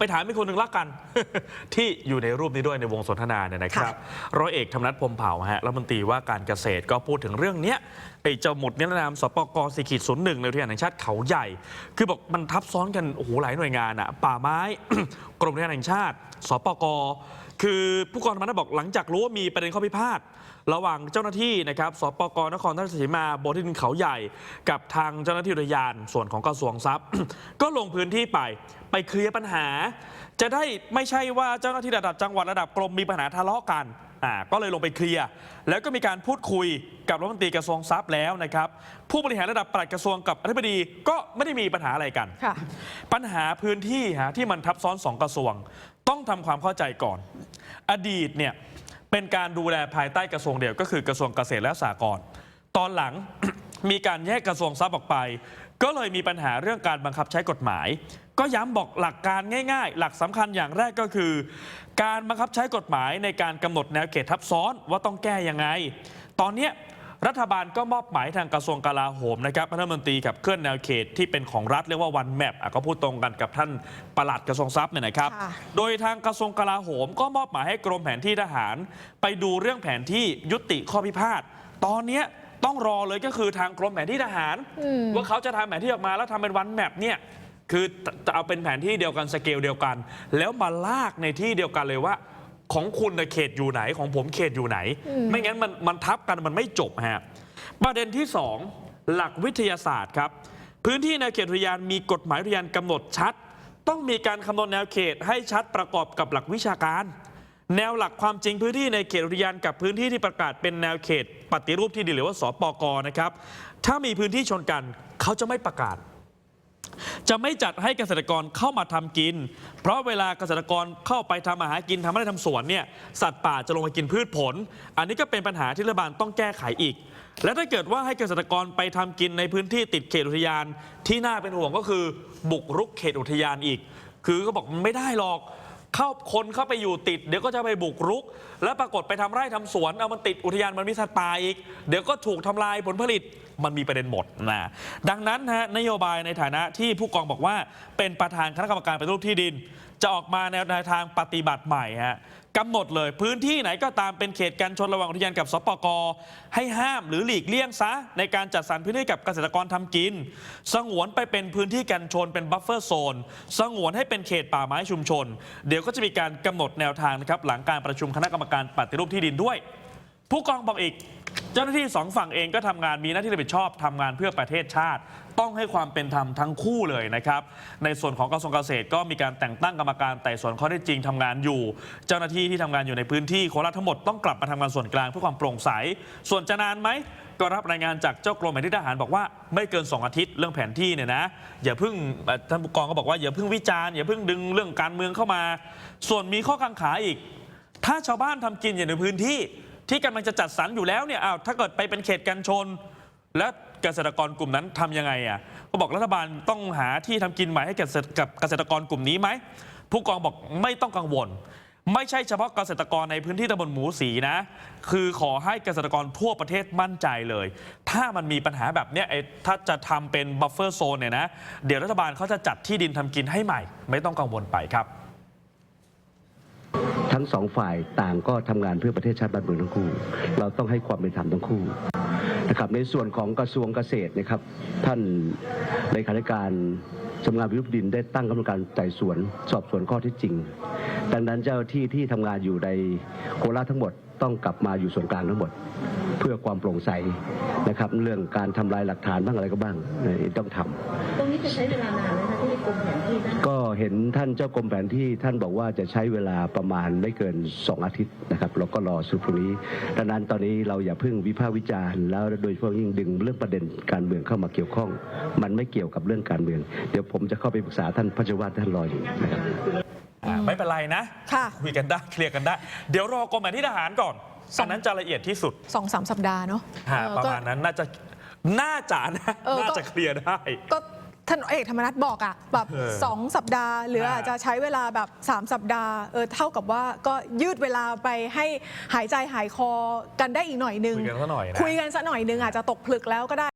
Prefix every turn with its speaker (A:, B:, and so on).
A: ไปถามอีกคนหนึ่งละกัน ที่อยู่ในรูปนี้ด้วยในวงสนทนาเนี่ยนะครับ ร้อยเอกธรรมนัฐพรหมเผ่าฮะรัฐมนตรีว่าการเกษตรก็พูดถึงเรื่องเนี้ยไอ้เจ้าหมุดนิรนามสปกสีขีดศูนย์หนึ่งในอุทยานแห่งชาติเขาใหญ่ คือบอกมันทับซ้อนกันโอ้โหหลายหน่วยงานอะป่าไม้ กรมอุทยานแห่งชาติ สปก คือผู้กองธรรมนัฐบอกหลังจากรู้ว่ามีประเด็นข้อพิพาทระหว่างเจ้าหน้าที่นะครับสปกนครราชสีมาบนที่ดินเขาใหญ่ กับทางเจ้าหน้าที่อุทยานส่วนของกระทรวงทรัพย์ ก็ลงพื้นที่ไปไปเคลียร์ปัญหา จะได้ไม่ใช่ว่าเจ้าหน้าที่ระดับจังหวัดระดับกรมมีปัญหาทะเลาะกันอ่าก็เลยลงไปเคลียร์แล้วก็มีการพูดคุย กับรัฐมนตรีกระทรวงทรัพย์แล้วนะครับ ผู้บริหารระดับปลัดกระทรวงกับอธิบดีก็ไม่ได้มีปัญหาอะไรกัน
B: ค่ะ
A: ปัญหาพื้นที่ฮะที่มันทับซ้อนสองกระทรวง ต้องทำความเข้าใจก่อน อดีตเนี่ยเป็นการดูแลภายใต้กระทรวงเดียวก็คือกระทรวงเกษตรและสหกรณ์ตอนหลังมีการแยกกระทรวงทรัพย์ออกไป ก็เลยมีปัญหาเรื่องการบังคับใช้กฎหมาย ก็ย้ำบอกหลักการง่ายๆ หลักสำคัญอย่างแรกก็คือ การบังคับใช้กฎหมายในการกำหนดแนวเขตทับซ้อนว่าต้องแก้ยังไง ตอนเนี้ย รัฐบาลก็มอบหมายทางกระทรวงกลาโหมนะครับรัฐมนตรีกับเคลื่อนแนวเขตที่เป็นของรัฐเรียกว่าวันแมปก็พูดตรงกันกับท่านปลัดกระทรวงทรัพย์เนี่ยนะครับ
B: ค่ะ
A: โดยทางกระทรวงกลาโหมก็มอบหมายให้กรมแผนที่ทหาร ไปดูเรื่องแผนที่ยุติข้อพิพาทตอนเนี้ยต้องรอเลยก็คือทางกรมแผนที่ทหาร
B: อืม
A: ว่าเขาจะทำแผนที่ออกมาแล้วทำเป็นวันแมปเนี่ยคือจะเอาเป็นแผนที่เดียวกันสเกลเดียวกัน แล้วมาลากในที่เดียวกันเลยว่า ของคุณน่ะเขตอยู่ไหนของผมเขตอยู่ไหน ไม่งั้นมันมันทับกันมันไม่จบฮะประเด็นที่ 2 หลักวิทยาศาสตร์ครับ พื้นที่ในวเขตอุทยานมีกฎหมายอุทยานกำหนดชัด ต้องมีการคำนวณแนวเขตให้ชัดประกอบกับหลักวิชาการ แนวหลักความจริงพื้นที่ในเขตอุทยานกับพื้นที่ที่ประกาศเป็นแนวเขต ปฏิรูปที่ดินหรือว่าสปกนะครับถ้ามีพื้นที่ชนกันเขาจะไม่ประกาศ จะไม่จัดให้เกษตรกรเข้ามาทำกิน เพราะเวลาเกษตรกรเข้าไปทำอาหารกินทำอะไรทำสวนเนี่ยสัตว์ป่าจะลงมากินพืชผล อันนี้ก็เป็นปัญหาที่รัฐบาลต้องแก้ไขอีก และถ้าเกิดว่าให้เกษตรกรไปทำกินในพื้นที่ติดเขตอุทยาน ที่น่าเป็นห่วงก็คือ บุกรุกเขตอุทยานอีก คือก็บอกมันไม่ได้หรอก เข้าคนเข้าไปอยู่ติด เดี๋ยวก็จะไปบุกรุก แล้วปรากฏไปทำไร่ทำสวนเอามันติดอุทยานมันมีสัตว์ป่าอีก เดี๋ยวก็ถูกทำลายผลผลิตมันมีประเด็นหมดนะดังนั้นฮะนโยบายในฐานะที่ผู้กองบอกว่า เป็นประธานคณะกรรมการปฏิรูปที่ดิน จะออกมาแนวทางปฏิบัติใหม่ฮะกำหนดเลยพื้นที่ไหนก็ตามเป็นเขตการชนระหว่างอุทยานกับสปกให้ห้ามหรือหลีกเลี่ยงซะ ในการจัดสรรพื้นที่กับเกษตรกรทำกิน สงวนไปเป็นพื้นที่กันชนเป็นบัฟเฟอร์โซนสงวนให้เป็นเขตป่าไม้ชุมชน เดี๋ยวก็จะมีการกำหนดแนวทางนะครับหลังการประชุมคณะกรรมการปฏิรูปที่ดินด้วย ผู้กองบอกอีก จ้าหน้าที่สองฝั่งเองก็ทำงานมีหน้าที่รับผิดชอบทำงานเพื่อประเทศชาติ ต้องให้ความเป็นธรรมทั้งคู่เลยนะครับ ในส่วนของกระทรวงเกษตรก็มีการแต่งตั้งกรรมการไต่สวนข้อเท็จจริงทำงานอยู่ เจ้าหน้าที่ที่ทำงานอยู่ในพื้นที่โคราชทั้งหมดต้องกลับมาทำงานส่วนกลางเพื่อความโปร่งใส ส่วนจะนานไหมก็รับรายงานจากเจ้ากรมแผนที่ทหารบอกว่าไม่เกิน 2 อาทิตย์เรื่องแผนที่เนี่ยนะอย่าเพิ่งท่านผู้กองก็บอกว่าอย่าเพิ่งวิจารณ์อย่าเพิ่งดึงเรื่องการเมืองเข้ามา ส่วนมีข้อกังขาอีก ถ้าชาวบ้านทำกินอยู่ในพื้นที่ ที่กำลังจะจัดสรรอยู่แล้วเนี่ยอ้าวถ้าเกิดไปเป็นเขตกันชน และเกษตรกรกลุ่มนั้นทำยังไงอะก็บอกรัฐบาลต้องหาที่ทำกินใหม่ให้เกษตรกับเกษตรกรกลุ่มนี้ไหมผู้กองบอกไม่ต้องกังวล ไม่ใช่เฉพาะเกษตรกรในพื้นที่ตำบลหมูสีนะ คือขอให้เกษตรกรทั่วประเทศมั่นใจเลย ถ้ามันมีปัญหาแบบเนี้ยไอ้ถ้าจะทำเป็นบัฟเฟอร์โซนเนี่ยนะ เดี๋ยวรัฐบาลเขาจะจัดที่ดินทำกินให้ใหม่ ไม่ต้องกังวลไปครับ
C: ทั้งสองฝ่ายต่างก็ทำงานเพื่อประเทศชาติบ้านเมืองทั้งคู่ เราต้องให้ความเป็นธรรมทั้งคู่นะครับในส่วนของกระทรวงเกษตรนะครับ ท่านเลขาธิการสำนักงานวิทยุดินได้ตั้งกรรมการไต่สวน สอบสวนข้อเท็จจริง ดังนั้นเจ้าที่ที่ทำงานอยู่ในโคราชทั้งหมดต้องกลับมาอยู่ส่วนกลางทั้งหมด เพื่อความโปร่งใสนะครับ เรื่องการทำลายหลักฐานบ้างอะไรก็บ้างต้องทำ
D: ตรงนี้จะใช้เวลานานไหมคะ กรมแผนที่ได้
C: ก็เห็นท่านเจ้ากรมแผนที่ท่านบอกว่าจะใช้เวลาประมาณไม่เกิน 2 อาทิตย์นะครับเราก็รอสรุปตรงนี้ดังนั้นตอนนี้เราอย่าเพิ่งวิพากษ์วิจารณ์แล้วโดยเฉพาะยิ่งดึงเรื่องประเด็นการเมืองเข้ามาเกี่ยวข้อง มันไม่เกี่ยวกับเรื่องการเมือง เดี๋ยวผมจะเข้าไปปรึกษาท่านพัชวัฒน์ท่านรออยู่นะครับ
A: อ่าไม่เป็นไรนะ
B: ค่ะ
A: คุยกันได้เคลียร์กันได้ เดี๋ยวรอกรมแผนที่ทหารก่อน
B: สอง
A: อันนั้นจะละเอียดที่สุด
B: สองสามสัปดาห์เนาะ
A: ฮะ
B: เออ
A: ประ
B: ก็
A: มาณนั้นน่าจะน่าจะนะ
B: เออก็
A: น่าจะเคลียร์ได้
B: ก็ ท่านเอกธรรมนัฐบอกอะแบบ
A: เออ
B: สองสัปดาห์ หรือ
A: อ่า
B: อาจจะใช้เวลาแบบ 3 สัปดาห์เออเท่ากับว่าก็ยืดเวลาไปให้หายใจหายคอกันได้อีกหน่อยนึง
A: คุยกันสักหน่อยนะ
B: คุยกันสักหน่อยนึงอาจจะตกผลึกแล้วก็ได้